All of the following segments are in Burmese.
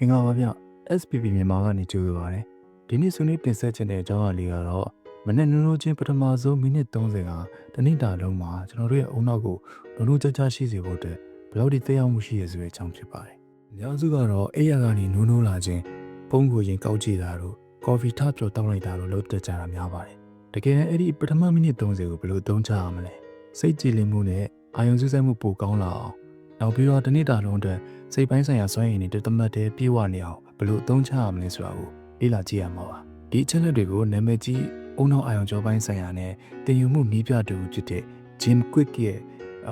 မင်္ဂလာပါဗျ SPP မြန်မာကနေကြိုဆိုပါရစေဒီနေ့ဆွေးနွေးတင်ဆက်ခြင်းတဲ့အကြောင်းအရာလေးကတော့မနေ့နုံနုံချင်းပထမဆုံးမိနစ်30ကတနင်္လာလုံးမှာကျွန်တော်တို့ရဲ့အုံနောက်ကိုနုံနုံကြကြရှိစေဖို့အတွက်ဘယ်လောက်ထိသက်ရောက်မှုရှိရဆိုတဲ့အကြောင်းဖြစ်ပါတယ်အများစုကတော့အိယာကနေနုံနုံလာခြင်းပုံကိုရင်ကောက်ကြည့်တာတို့ကော်ဖီထပြောတောင်းလိုက်တာတို့လုပ်တတ်ကြတာများပါတယ်တကယ်အဲ့ဒီပထမမိနစ်30ကိုဘယ်လိုသုံးချရမလဲစိတ်ကြည်လင်မှုနဲ့အာယုံစူးစိုက်မှုပိုကောင်းလာအောင် နောက်ပြီးတော့တနေ့တာလုံးအတွက်စိတ်ပိုင်းဆိုင်ရာစွမ်းရည်တွေတမတ်တည်းပြေဝနေအောင်ဘယ်လိုအသုံးချရမလဲဆိုတာကိုလေ့လာကြည့်ရမှာပါဒီအချက်လက်တွေကိုနာမည်ကြီးအုံနောက်အာယုံကျော်ပိုင်းဆိုင်ရာနဲ့တင်ယူမှုနီးပြတူဖြစ်တဲ့ Jim Quick ရဲ့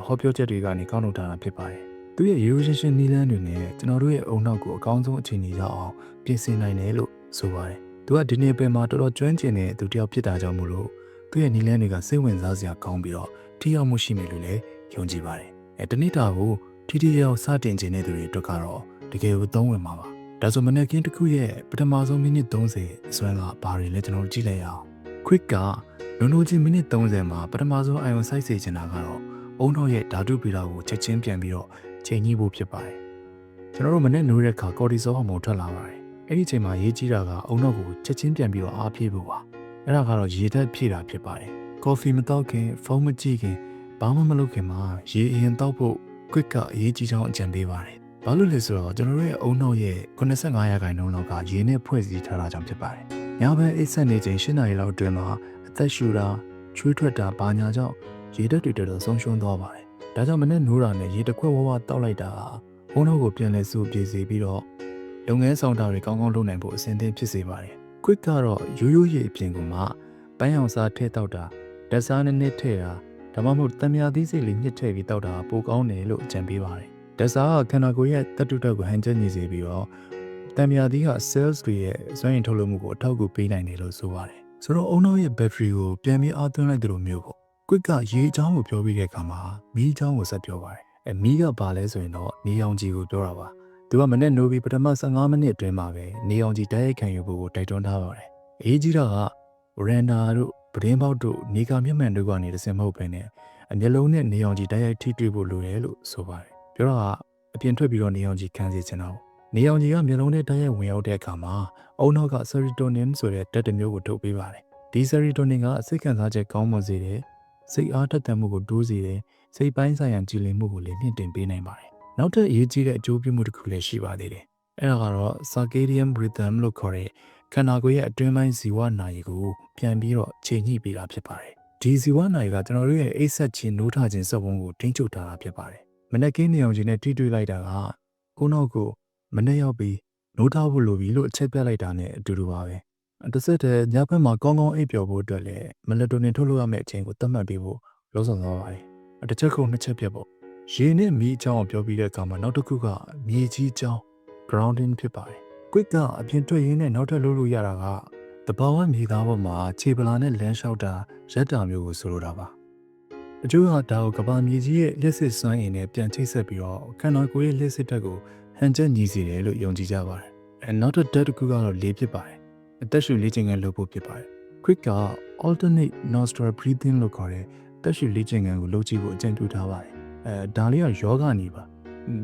ဟောပြောချက်တွေကနေကောက်နှုတ်ထားတာဖြစ်ပါတယ်သူရဲ့ erosion နီလန်းတွေနဲ့ကျွန်တော်တို့ရဲ့အုံနောက်ကိုအကောင်းဆုံးအခြေအနေရောက်အောင်ပြင်ဆင်နိုင်တယ်လို့ဆိုပါတယ်သူကဒီနေ့ပင်မှာတော်တော်ကျွမ်းကျင်တဲ့သူတစ်ယောက်ဖြစ်တာကြောင့်မို့လို့သူ့ရဲ့နီလန်းတွေကစိတ်ဝင်စားစရာကောင်းပြီးတော့ထိရောက်မှုရှိမယ်လို့လည်းယုံကြည်ပါတယ်အဲတနေ့တာကို ထိထိရောက်စတင်ခြင်းတဲ့သူတွေအတွက်ကတော့တကယ်ကိုသုံးဝင်မှာပါဒါဆိုမနေ့ကင်းတစ်ခုရဲ့ပထမဆုံးမိနစ်30အစွမ်းကဘာတွေလဲကျွန်တော်တို့ကြည့်လိုက်ရအောင် quick ကလုံလုံချင်းမိနစ်30မှာပထမဆုံးအယုံစိုက်စေချင်တာကတော့အုံတော်ရဲ့ဓာတုဗီလာကိုချက်ချင်းပြန်ပြီးတော့ချိန်ညှိဖို့ဖြစ်ပါတယ်ကျွန်တော်တို့မနေ့နိုးတဲ့အခါကော်တီဇောဟော်မုန်ထွက်လာပါတယ်အဲ့ဒီချိန်မှာရေးကြီးတာကအုံတော်ကိုချက်ချင်းပြန်ပြီးတော့အားဖြည့်ဖို့ပါအဲ့ဒါကတော့ရေဓာတ်ဖြည့်တာဖြစ်ပါတယ်ကော်ဖီမတောက်ခင်ဖုန်းမကြည့်ခင်ဘာမှမလုပ်ခင်မှာရေအရင်တောက်ဖို့ quick ကအရေးကြီးချောင်းအကြံပေးပါတယ်။ဘာလို့လဲဆိုတော့ကျွန်တော်တို့ရဲ့အုံနောက်ရဲ့85ရာခိုင်နှုန်းလောက်ကရေနဲ့ဖွဲ့စည်းထားတာကြောင့်ဖြစ်ပါတယ်။ညဘက်အိတ်ဆက်နေချိန်၈နာရီလောက်အတွင်းမှာအသက်ရှူတာချွေးထွက်တာဘာညာကြောင့်ရေဓာတ်တွေတော်တော်ဆုံးရှုံးသွားပါတယ်။ဒါကြောင့်မနေ့နိုးတာနဲ့ရေတစ်ခွက်ဝဝတောက်လိုက်တာအုံနောက်ကိုပြန်လဲစုပြေစေပြီးတော့လုပ်ငန်းဆောင်တာတွေကောင်းကောင်းလုပ်နိုင်ဖို့အဆင်သင့်ဖြစ်စေပါတယ်။ quick ကတော့ရိုးရိုးရေအပြင်ကမှပန်းရောင်စားထည့်တောက်တာဓာတ်စားနဲ့နစ်ထည့်တာ ဒါမှမဟုတ်တံမြာသီးစိတ်လေးညှစ်ထည့်ပြီးတောက်တာပိုကောင်းတယ်လို့အကြံပေးပါတယ်။ဓာတ်စားကခန္ဓာကိုယ်ရဲ့တက်တုတက်ကိုဟန်ချက်ညီစေပြီးတော့တံမြာသီးက cells တွေရဲ့စွမ်းရည်ထုတ်လုပ်မှုကိုအထောက်အကူပေးနိုင်တယ်လို့ဆိုပါတယ်။ဆိုတော့အုံနောက်ရဲ့ battery ကိုပြန်ပြီးအားသွင်းလိုက်တယ်လို့မျိုးပေါ့။ quick ကရေအကြောင်းကိုပြောပြီးတဲ့အခါမှာမီးအကြောင်းကိုဆက်ပြောပါတယ်။အဲမီးကပါလဲဆိုရင်တော့နေအောင်ကြီးကိုပြောတာပါ။သူကမနေ့နိုးပြီးပထမ15မိနစ်အတွင်းမှာပဲနေအောင်ကြီးတိုက်ရိုက်ခံယူဖို့ကိုတိုက်တွန်းထားပါတယ်။အေးကြီးတာက render တို့ပဒင်းပေါက်တို့နေကာမျက်မှန်တို့ကနေတစင်မဟုတ်ပဲနဲ့အမျက်လုံးနဲ့နေအောင်ကြီးတိုက်ရိုက်ထိတွေ့ဖို့လိုတယ်လို့ဆိုပါတယ်ပြောတော့အပြင်ထွက်ပြီးတော့နေအောင်ကြီးခံစေချင်တာနေအောင်ကြီးကမျက်လုံးနဲ့တိုက်ရိုက်ဝင်ရောက်တဲ့အခါမှာအုံနောက်က serotonin ဆိုတဲ့ဓာတ်တစ်မျိုးကိုထုတ်ပေးပါတယ်ဒီ serotonin ကစိတ်ခံစားချက်ကောင်းမွန်စေတယ်စိတ်အားထက်သန်မှုကိုတိုးစေတယ်စိတ်ပိုင်းဆိုင်ရာကြည်လင်မှုကိုလည်းမြင့်တင်ပေးနိုင်ပါတယ်နောက်ထပ်အရေးကြီးတဲ့အကျိုးပြုမှုတစ်ခုလည်းရှိပါသေးတယ်အဲ့ဒါကတော့ circadian rhythm လို့ခေါ်တဲ့ ခန္ဓာကိုယ်ရဲ့အတွင်းပိုင်းဇီဝနာရီကိုပြန်ပြီးတော့ချိန်ညှိပေးတာဖြစ်ပါတယ်။ဒီဇီဝနာရီကကျွန်တော်တို့ရဲ့အိတ်ဆက်ခြင်းနိုးထခြင်းစက်ဝန်းကိုထိန်းချုပ်ထားတာဖြစ်ပါတယ်။မနေ့ကင်းနေအောင်ခြင်းနဲ့ထိတွေ့လိုက်တာကကိုနောက်ကိုမနေ့ရောက်ပြီးနိုးထဖို့လိုပြီလို့အချက်ပြလိုက်တာနဲ့အတူတူပါပဲ။တစ်ဆက်တည်းညဘက်မှာကောင်းကောင်းအိပ်ပျော်ဖို့အတွက်လည်းမလက်တိုနင်ထုတ်လို့ရမယ့်အချိန်ကိုသတ်မှတ်ပေးဖို့လုံးဆောင်သွားပါတယ်။တစ်ချက်ခုနှစ်ချက်ပြပေါ့။ရေနဲ့မီးအကြောင်းကိုပြောပြီးတဲ့အခါမှာနောက်တစ်ခုကမြေကြီးအကြောင်း grounding ဖြစ်ပါတယ်။ quick ကအပြင်ထွက်ရင်းနဲ့နောက်ထပ်လုပ်လို့ရတာကတဘာဝမြေသားပေါ်မှာခြေပလာနဲ့လမ်းလျှောက်တာရက်တာမျိုးကိုဆိုလိုတာပါ။အကျိုးကဒါကိုကဘာမြေကြီးရဲ့လက်စစ်စွမ်းအင်နဲ့ပြန်ချိတ်ဆက်ပြီးတော့ခန္ဓာကိုယ်ရဲ့လက်စစ်တက်ကိုဟန်ချက်ညီစေတယ်လို့ယုံကြည်ကြပါတယ်။အဲနောက်တစ်ဓာတ်တစ်ခုကတော့လေးဖြစ်ပါတယ်။အသက်ရှူလေ့ကျင့်ခန်းလုပ်ဖို့ဖြစ်ပါတယ်။ quick က alternate nostril breathing လို့ခေါ်တဲ့တက်ရှူလေ့ကျင့်ခန်းကိုလုပ်ကြည့်ဖို့အကြံပြုထားပါတယ်။အဲဒါလေးကယောဂနေပါ။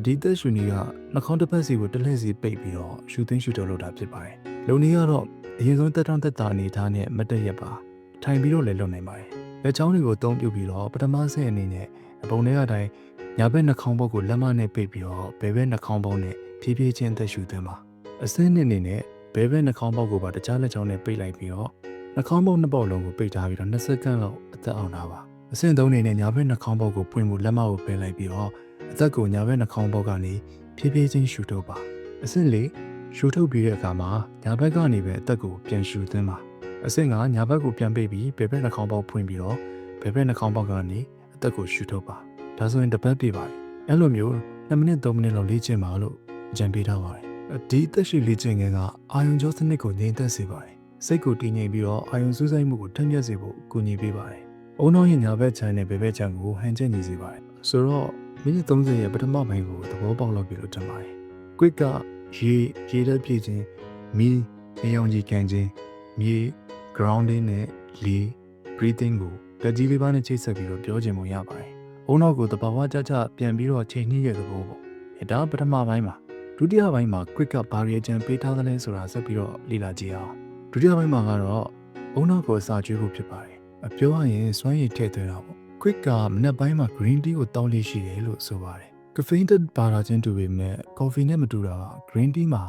ဒီသက်ရှူနည်းကနှာခေါင်းတစ်ဖက်စီကိုတစ်လှည့်စီပိတ်ပြီးတော့ရှူသိမ်းရှူထုတ်လုပ်တာဖြစ်ပါတယ်။လုံနည်းကတော့အရင်ဆုံးတက်တောင့်တက်တာအနေထားနဲ့မတက်ရက်ပါ။ထိုင်ပြီးတော့လည်းလုပ်နိုင်ပါတယ်။လက်ချောင်းတွေကိုအသုံးပြုပြီးတော့ပထမဆင့်အနေနဲ့အပုံထဲအတိုင်းညာဘက်နှာခေါင်းဘုတ်ကိုလက်မနဲ့ပိတ်ပြီးတော့ဘယ်ဘက်နှာခေါင်းဘုတ်နဲ့ဖြည်းဖြည်းချင်းသက်ရှူသွင်းပါ။အစင်းနဲ့အနေနဲ့ဘယ်ဘက်နှာခေါင်းဘုတ်ကိုပါတခြားလက်ချောင်းနဲ့ပိတ်လိုက်ပြီးတော့နှာခေါင်းဘုတ်နှစ်ပေါက်လုံးကိုပိတ်ထားပြီးတော့20စက္ကန့်လောက်အသက်အောင်တာပါ။အဆင့်သုံးအနေနဲ့ညာဘက်နှာခေါင်းဘုတ်ကိုပွင့်ဖို့လက်မကိုပယ်လိုက်ပြီးတော့ အသက်ကိုညာဘက်နှာခေါင်းဘုတ်ကနေဖြည်းဖြည်းချင်းရှူထုတ်ပါအဆင့်လေးရှူထုတ်ပြီးတဲ့အခါမှာညာဘက်ကနေပဲအသက်ကိုပြန်ရှူသွင်းပါအဆင့်ကညာဘက်ကိုပြန်ပိတ်ပြီးဘယ်ဘက်နှာခေါင်းပေါက်ဖွင့်ပြီးတော့ဘယ်ဘက်နှာခေါင်းပေါက်ကနေအသက်ကိုရှူထုတ်ပါဒါဆိုရင်တစ်ပတ်ပြည့်ပါပြီအဲ့လိုမျိုး2မိနစ်3မိနစ်လောက်လေ့ကျင့်ပါလို့အကြံပေးထားပါတယ်ဒီအသက်ရှူလေ့ကျင့်ခန်းကအာယုံကြောစနစ်ကိုငြိမ်သက်စေပါတယ်စိတ်ကိုတည်ငြိမ်ပြီးတော့အာယုံစူးစိုက်မှုကိုထက်မြက်စေဖို့ကူညီပေးပါတယ်အုံနောက်ရင်ညာဘက်ခြမ်းနဲ့ဘယ်ဘက်ခြမ်းကိုဟန်ချက်ညီစေပါတယ်ဆိုတော့ မိနစ်30ရဲ့ပထမပိုင်းကိုသဘောပေါက်လောက်ပြီလို့ထင်ပါတယ်။ quick ကရေရေတက်ပြည့်ခြင်းမီးနေအောင်ကြီးကန်ခြင်းမြေ grounding နဲ့လေ breathing ကိုလက်ကြီးလေးပါးနဲ့ချိတ်ဆက်ပြီးတော့ပြောချင်မှုရပါတယ်။အုံနောက်ကိုတဘာဝကြကြပြန်ပြီးတော့ချိန်နှီးရတဲ့သဘောပေါ့။အဲဒါပထမပိုင်းပါဒုတိယပိုင်းမှာ quick ကဘာရီအကြံပေးထားသလဲဆိုတာဆက်ပြီးတော့လေ့လာကြည့်အောင်ဒုတိယပိုင်းမှာကတော့အုံနောက်ကိုအစာကျွေးဖို့ဖြစ်ပါတယ်အပြောရရင်စွမ်းရည်ထည့်သွင်းတာပေါ့ quick ကမနက်ပိုင်းမှာ green tea ကိုတောင်းလေးရှိတယ်လို့ဆိုပါတယ် caffeine တက်ပါတာချင်းတူပေမဲ့ coffee နဲ့မတူတာက green tea မှာ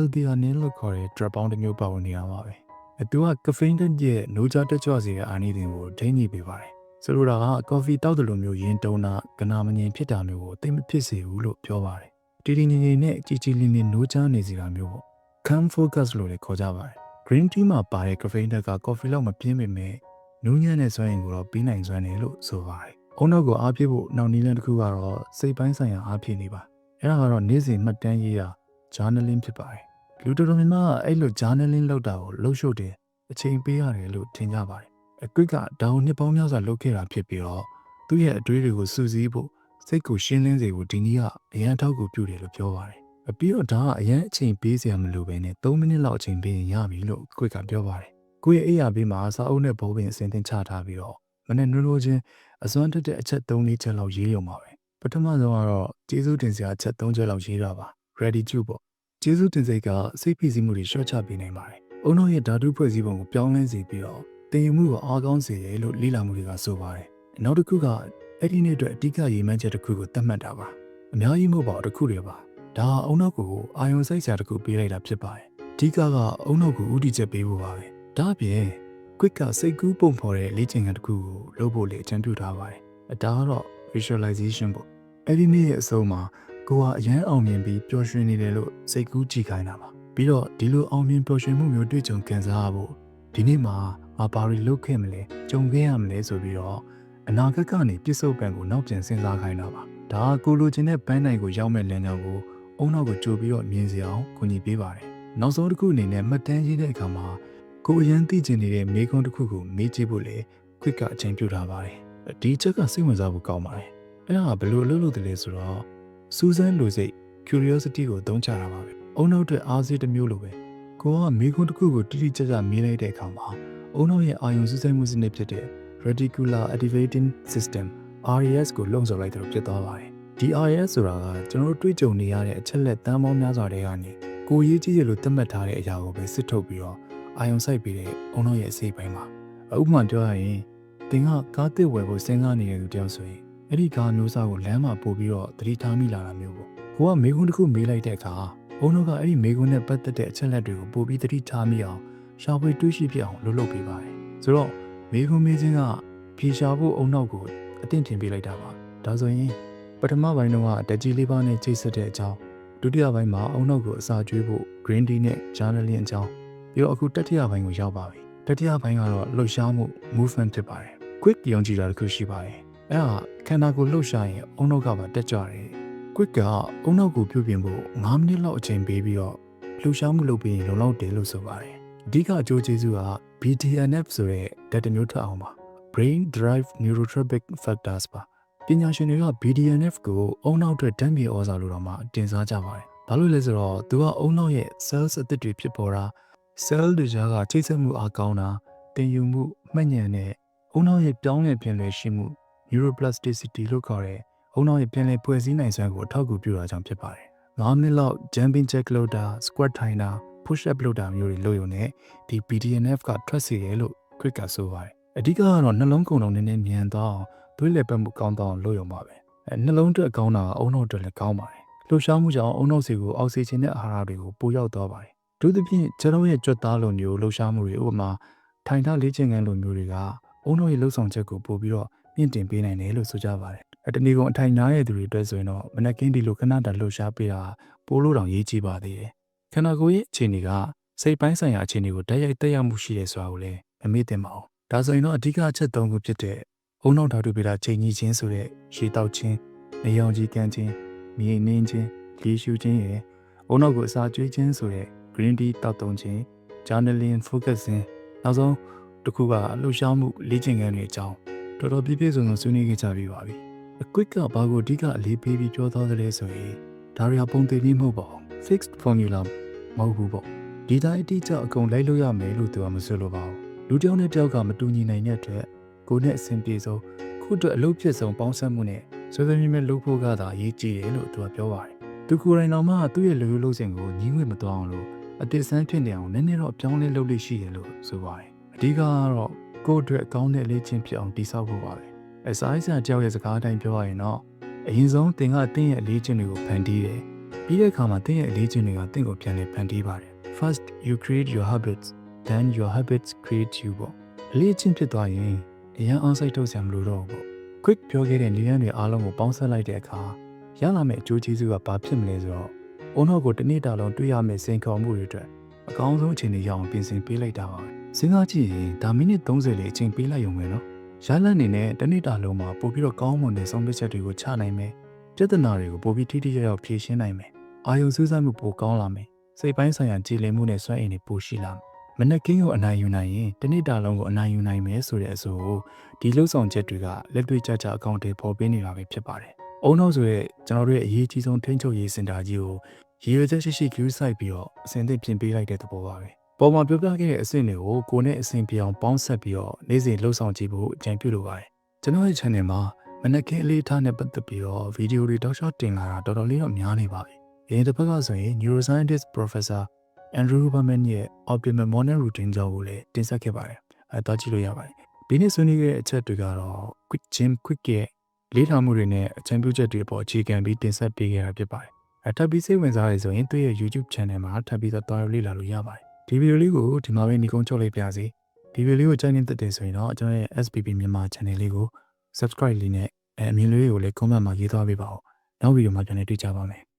L-theanine လို့ခေါ်တဲ့ drug ပေါင်းတစ်မျိုးပါဝင်နေရပါပဲအတူက caffeine တက်ရဲ့နိုးကြတက်ကြွစေတဲ့အာနိသင်ကိုထိန်းညှိပေးပါတယ်ဆိုလိုတာက coffee တောက်တယ်လို့မျိုးရင်တုံးတာကနာမငင်ဖြစ်တာမျိုးကိုသိမဖြစ်စေဘူးလို့ပြောပါတယ်တည်တည်ငြိမ်ငြိမ်နဲ့ကြည်ကြည်လင်းလင်းနိုးချနေစီတာမျိုးပေါ့ calm focus လို့လည်းခေါ်ကြပါတယ် green tea မှာပါတဲ့ caffeine တက်က coffee လောက်မပြင်းပေမဲ့ နူးညံ့တဲ့စွမ်းအင်ကိုတော့ပြီးနိုင်စွမ်းတယ်လို့ဆိုပါတယ်။အုံနောက်ကိုအားပြဖို့နောက်နည်းလမ်းတစ်ခုကတော့စိတ်ပိုင်းဆိုင်ရာအားဖြည့်နေပါ။အဲဒါကတော့နေ့စဉ်မှတ်တမ်းရေးတာ journaling ဖြစ်ပါတယ်။လူတော်တော်များများအဲ့လို journaling လုပ်တာကိုလှုပ်ရှုပ်တယ်အချိန်ပေးရတယ်လို့ထင်ကြပါတယ်။အကွက်ကဒါကိုနှစ်ပေါင်းများစွာလုပ်ခဲ့တာဖြစ်ပြီးတော့သူ့ရဲ့အတွေးတွေကိုစူးစီးဖို့စိတ်ကိုရှင်းလင်းစေဖို့ဒီနည်းကအရန်ထောက်ကူပြုတယ်လို့ပြောပါတယ်။အပြီးတော့ဒါကအရန်အချိန်ပေးစရာမလိုပဲနဲ့3မိနစ်လောက်အချိန်ပေးရင်ရပြီလို့ကွက်ကပြောပါတယ်။ ကိုယ့်ရဲ့အိယာဘေးမှာစာအုပ်နဲ့ဘိုးပင်အစင်တင်ချထားပြီးတော့မနဲ့နွိုးနိုးချင်းအစွမ်းတက်တဲ့အချက်3လေးချက်လောက်ရေးရုံပါပဲ။ပထမဆုံးကတော့ကျေးဇူးတင်စရာအချက်3ချက်လောက်ရေးတာပါ။ gratitude ပေါ့။ကျေးဇူးတင်စိတ်ကစိတ်ဖိစီးမှုတွေရှော့ချပေးနိုင်ပါတယ်။အုံနောက်ရဲ့ဓာတုဖွဲ့စည်းပုံကိုပြောင်းလဲစေပြီးတော့တင်ယူမှုကိုအားကောင်းစေတယ်လို့လေ့လာမှုတွေကဆိုပါတယ်။နောက်တစ်ခုကအဲ့ဒီနေ့အတွက်အဓိကရည်မှန်းချက်တစ်ခုကိုသတ်မှတ်တာပါ။အများကြီးမဟုတ်ပါဘူးတစ်ခုတည်းပါ။ဒါအုံနောက်ကိုအာယုံစိတ်ဆရာတစ်ခုပေးလိုက်တာဖြစ်ပါတယ်။အဓိကကအုံနောက်ကိုဥတီချက်ပေးဖို့ပါပဲ။ ဒါအပြင် quick ကစိတ်ကူးပုံဖော်တဲ့လေ့ကျင့်ခန်းတစ်ခုကိုလုပ်ဖို့လေအကြံပြုထားပါတယ်။အဒါကတော့ visualization ပေါ့။အဲ့ဒီနေ့ရဲ့အဆုံးမှာကိုကအရန်အောင်မြင်ပြီးပျော်ရွှင်နေတယ်လို့စိတ်ကူးကြည့်ခိုင်းတာပါ။ပြီးတော့ဒီလိုအောင်မြင်ပျော်ရွှင်မှုမျိုးတွေ့ကြုံခံစားရဖို့ဒီနေ့မှာမဘာတွေလုပ်ခဲ့မလဲကြုံခဲ့ရမလဲဆိုပြီးတော့အနာဂတ်ကနေပြစ္ဆုတ်ပံကိုနောက်ပြန်စဉ်းစားခိုင်းတာပါ။ဒါကကိုလိုချင်တဲ့ပန်းနိုင်ကိုရောက်မဲ့လမ်းကြောင်းကိုအုံနောက်ကိုကြိုပြီးတော့မြင်စီအောင်ကူညီပေးပါတယ်။နောက်ဆုံးတစ်ခုအနေနဲ့မှတ်တမ်းရေးတဲ့အခါမှာ ကိုအရန်သိကျင်နေတဲ့မေခွန်းတစ်ခုကိုမေးကြည့်ဖို့လေ quick ကအချိန်ပြုထားပါတယ်။ဒီချက်ကစိတ်ဝင်စားဖို့ကောင်းပါတယ်။အဲ့ဒါကဘယ်လိုအလုပ်လုပ်တယ်လဲဆိုတော့စူးစမ်းလိုစိတ် curiosity ကိုသုံးချတာပါပဲ။အုံနောက်အတွက်အားစိတ်တစ်မျိုးလိုပဲ။ကိုကမေခွန်းတစ်ခုကိုတိတိကျကျမေးလိုက်တဲ့အခါမှာအုံနောက်ရဲ့အာယုံစူးစိုက်မှုစနစ်ဖြစ်တဲ့ reticular activating system RAS ကိုလုံဆော်လိုက်တယ်လို့ဖြစ်သွားပါတယ်။ဒီ RAS ဆိုတာကကျွန်တော်တို့တွေ့ကြုံနေရတဲ့အချက်လက်တန်းပေါင်းများစွာတွေကနေကိုရေးကြည့်ရလို့သတ်မှတ်ထားတဲ့အရာကိုပဲစစ်ထုတ်ပြီးတော့ အာယုံစိုက်ပြီးတဲ့အုံနောက်ရဲ့အစိပ်ပိုင်းမှာဥပမာပြောရရင်တင်ကကားတစ်ဝယ်ဖို့စဉ်းစားနေတဲ့သူတယောက်ဆိုရင်အဲ့ဒီကားမျိုးစားကိုလမ်းမှာပို့ပြီးတော့သတိထားမိလာတာမျိုးပေါ့။ကိုကမေကွန်းတစ်ခုမေးလိုက်တဲ့အခါအုံနောက်ကအဲ့ဒီမေကွန်းနဲ့ပတ်သက်တဲ့အချက်လက်တွေကိုပို့ပြီးသတိထားမိအောင်ရှာဖွေတွေးရှိပြအောင်လုပ်လုပ်ပေးပါတယ်။ဆိုတော့မေကွန်းမေးခြင်းကဖြေရှာဖို့အုံနောက်ကိုအသင့်တင်ပေးလိုက်တာပါဒါဆိုရင်ပထမပိုင်းတော့တက်ကြီးလေးပါးနဲ့ချိတ်ဆက်တဲ့အကြောင်းဒုတိယပိုင်းမှာအုံနောက်ကိုအစာကျွေးဖို့ green tea နဲ့ journaling အကြောင်း ပြီးတော့အခုတတိယပိုင်းကိုရောက်ပါပြီတတိယပိုင်းကတော့လှုပ်ရှားမှု movement ဖြစ်ပါတယ် quick ယုံကြည်တာတစ်ခုရှိပါတယ်အဲ့ဒါခန္ဓာကိုယ်လှုပ်ရှားရင်အုံနောက်ကပါတက်ကြွတယ် quick ကအုံနောက်ကိုပြုပြင်ဖို့9မိနစ်လောက်အချိန်ပေးပြီးတော့လှုပ်ရှားမှုလုပ်ပြီးရင်လုံလောက်တယ်လို့ဆိုပါတယ်အဓိကအကျိုးကျေးဇူးက BDNF ဆိုတဲ့ဓာတ်တစ်မျိုးထွက်အောင်ပါ brain drive neurotropic factors ပါပညာရှင်တွေက BDNF ကိုအုံနောက်အတွက်ဓာတ်မြေဩဇာလို့တော့မှတင်စားကြပါတယ်။ဘာလို့လဲဆိုတော့သူကအုံနောက်ရဲ့ cells အသစ်တွေဖြစ်ပေါ်တာ cell တွေကြားကချိတ်ဆက်မှုအားကောင်းတာတင်ယူမှုမှတ်ဉာဏ်နဲ့အုံနောက်ရဲ့ပြောင်းလဲပြင်လဲရှိမှု neuroplasticity လို့ခေါ်တဲ့အုံနောက်ရဲ့ပြင်လဲဖွဲ့စည်းနိုင်စွမ်းကိုအထောက်အကူပြုတာကြောင့်ဖြစ်ပါတယ်။9မိနစ်လောက် jumping jack လုပ်တာ squat ထိုင်တာ push up လုပ်တာမျိုးတွေလုပ်ရုံနဲ့ဒီ BDNF ကထွက်စေတယ်လို့ quick ကဆိုပါတယ်အဓိကကတော့နှလုံးကုန်လုံးနည်းနည်းမြန်သွားအောင်သွေးလည်ပတ်မှုကောင်းသွားအောင်လုပ်ရုံပါပဲအဲနှလုံးအတွက်ကောင်းတာအုံနောက်အတွက်လည်းကောင်းပါတယ်လှူရှားမှုကြောင့်အုံနောက်စီကိုအောက်ဆီဂျင်နဲ့အာဟာရတွေကိုပိုရောက်သွားပါတယ် ဒုသဖြင့်ကျွန်တော်ရဲ့ကြွက်သားလိုမျိုးလှူရှားမှုတွေဥပမာထိုင်ထားလေ့ကျင့်ခန်းလိုမျိုးတွေကအုံနောက်ရဲ့လှုပ်ဆောင်ချက်ကိုပို့ပြီးတော့မြင့်တင်ပေးနိုင်တယ်လို့ဆိုကြပါတယ်အတနည်းကုန်အထိုင်နားရဲ့သူတွေအတွက်ဆိုရင်တော့မနက်ကင်းဒီလိုခဏတာလှူရှားပေးတာပိုလို့တောင်ရေးကြည့်ပါသေးတယ်ခန္ဓာကိုယ်ရဲ့အခြေအနေကစိတ်ပိုင်းဆိုင်ရာအခြေအနေကိုတိုက်ရိုက်တက်ရောက်မှုရှိတယ်ဆိုတာကိုလည်းမမေ့သင့်ပါဘူးဒါဆိုရင်တော့အဓိကအချက်၃ခုဖြစ်တဲ့အုံနောက်ဓာတုဗေဒချိန်ကြီးခြင်းဆိုတဲ့ရေတောက်ခြင်းနေရောင်ကြီးကန်းခြင်းမြေနှင်းခြင်းရေရှူခြင်းရဲ့အုံနောက်ကိုအစာကျွေးခြင်းဆိုတဲ့ green tea တောက်သုံးခြင်း journaling focusing နောက်ဆုံးတစ်ခုကလှူရှားမှုလေ့ကျင့်ခန်းတွေအကြောင်းတော်တော်ပြည့်ပြည့်စုံစုံဆွေးနွေးခဲ့ကြပြီပါပြီအ quick ကဘာကိုအဓိကအလေးပေးပြီးပြောသွားသလဲဆိုရင်ဒါရီယာပုံသေးပြီးမဟုတ်ပါဘူး fixed formula မဟုတ်ဘူးပေါ့ဒီတိုင်းအတိအကျအကုန်လိုက်လို့ရမယ်လို့သူကမဆိုလိုပါဘူးလူတစ်ယောက်နဲ့တစ်ယောက်ကမတူညီနိုင်တဲ့အတွက်ကိုယ်နဲ့အဆင်ပြေဆုံးခုအတွက်အလုပ်ဖြစ်ဆုံးပေါင်းစပ်မှုနဲ့ဆွေးဆွေးမြဲမြဲလုပ်ဖို့ကသာအရေးကြီးတယ်လို့သူကပြောပါတယ်သူကိုယ်တိုင်တော်မှသူ့ရဲ့လူလူလုံးစဉ်ကိုညီးဝဲမသွားအောင်လို့ အတိတ်ဆန်းဖြစ်နေအောင်နည်းနည်းတော့အပြောင်းလဲလုပ်လို့ရှိရလို့ဆိုပါတယ်အဓိကကတော့ကိုယ့်အတွက်အကောင်းတဲ့အလေးချင်းဖြစ်အောင်တည်ဆောက်ဖို့ပါပဲအစာအိဆန်ကြောက်ရဲ့စကားအတိုင်းပြောရရင်တော့အရင်ဆုံးသင်ကသင်ရဲ့အလေးချင်းတွေကိုဖန်တီးတယ်ပြီးတဲ့အခါမှာသင်ရဲ့အလေးချင်းတွေကသင်ကိုပြန်လည်ဖန်တီးပါတယ် first you create your habits then your habits create you ပေါ့အလေးချင်းဖြစ်သွားရင်အရန် on-site ထုတ်ဆံမလို့တော့ဘူးပေါ့ quick ပြောခဲ့တဲ့နေရန်တွေအားလုံးကိုပေါင်းစပ်လိုက်တဲ့အခါရလာမယ့်အကျိုးကျေးဇူးကဘာဖြစ်မလဲဆိုတော့ အုံနောက်ကိုတစ်နေ့တာလုံးတွေ့ရမယ့်စင်ခေါ်မှုတွေအတွက်အကောင်းဆုံးအခြေအနေရအောင်ပြင်ဆင်ပေးလိုက်တာပါပဲစဉ်းစားကြည့်ရင်ဒါမိနစ်30လေးအချိန်ပေးလိုက်ရုံပဲနော်ရလတ်အနေနဲ့တစ်နေ့တာလုံးမှာပို့ပြီးတော့ကောင်းမွန်တဲ့ဆုံးဖြတ်ချက်တွေကိုချနိုင်မယ်ပြဿနာတွေကိုပို့ပြီးထိထိရောက်ရောက်ဖြေရှင်းနိုင်မယ်အာယုံစူးစမ်းမှုပိုကောင်းလာမယ်စိတ်ပိုင်းဆိုင်ရာကြည်လင်မှုနဲ့စွမ်းအင်တွေပိုရှိလာမယ်မနက်ကင်းကိုအနိုင်ယူနိုင်ရင်တစ်နေ့တာလုံးကိုအနိုင်ယူနိုင်မယ်ဆိုတဲ့အဆိုကိုဒီလှုပ်ဆောင်ချက်တွေကလက်တွေ့ကျကျအကောင့်တွေပေါ်ပေးနေတာပဲဖြစ်ပါတယ်။အုံနောက်ဆိုရဲကျွန်တော်တို့ရဲ့အရေးကြီးဆုံးထိန်းချုပ်ရေးစင်တာကြီးကို ရည်ရွယ်ချက်ရှိရှိ queue site ပြီးတော့အစဉ်သင့်ပြင်ပေးလိုက်တဲ့သဘောပါပဲ။ပေါ်မှာပြောပြခဲ့တဲ့အဆင့်တွေကိုကိုယ်နဲ့အစဉ်ပြောင်းပေါင်းဆက်ပြီးတော့နေ့စဉ်လှုပ်ဆောင်ကြည့်ဖို့အကြံပြုလိုပါတယ်။ကျွန်တော်ရဲ့ channel မှာမနက်ကင်းအလေးထားနဲ့ပတ်သက်ပြီးတော့ဗီဒီယိုတွေတောက်လျှောက်တင်လာတာတော်တော်လေးတော့များနေပါပြီ။ဒီတစ်ပတ်ကဆိုရင် neuroscientist professor Andrew Huberman ရဲ့ optimal morning routine ကြောင့်ကိုလည်းတင်ဆက်ခဲ့ပါတယ်။အဲတော့ကြည့်လို့ရပါတယ်။ဒီနေ့ဆွေးနွေးခဲ့တဲ့အချက်တွေကတော့ quick gym quick ရဲ့လေးထောင်မှုတွေနဲ့အချမ်းပြုချက်တွေအပေါ်အခြေခံပြီးတင်ဆက်ပေးခဲ့တာဖြစ်ပါတယ်။ အဲထပ်ပြီးစိတ်ဝင်စားရဆိုရင်သူ့ရဲ့ YouTube channel မှာထပ်ပြီးတော့တော်ရလေ့လာလို့ရပါတယ်။ဒီဗီဒီယိုလေးကိုဒီမှာပဲညီကုန်းချုပ်လိုက်ပါစေ။ဒီဗီဒီယိုလေးကိုကြိုက်နေတဲ့တဲ့ဆိုရင်တော့ကျွန်တော်ရဲ့ SPP မြန်မာ channel လေးကို subscribe လေးနဲ့အဲအမြင်လေးကိုလည်း comment မှာရေးသွားပေးပါဦး။နောက်ဗီဒီယိုမှာပြန်လည်တွေ့ကြပါမယ်။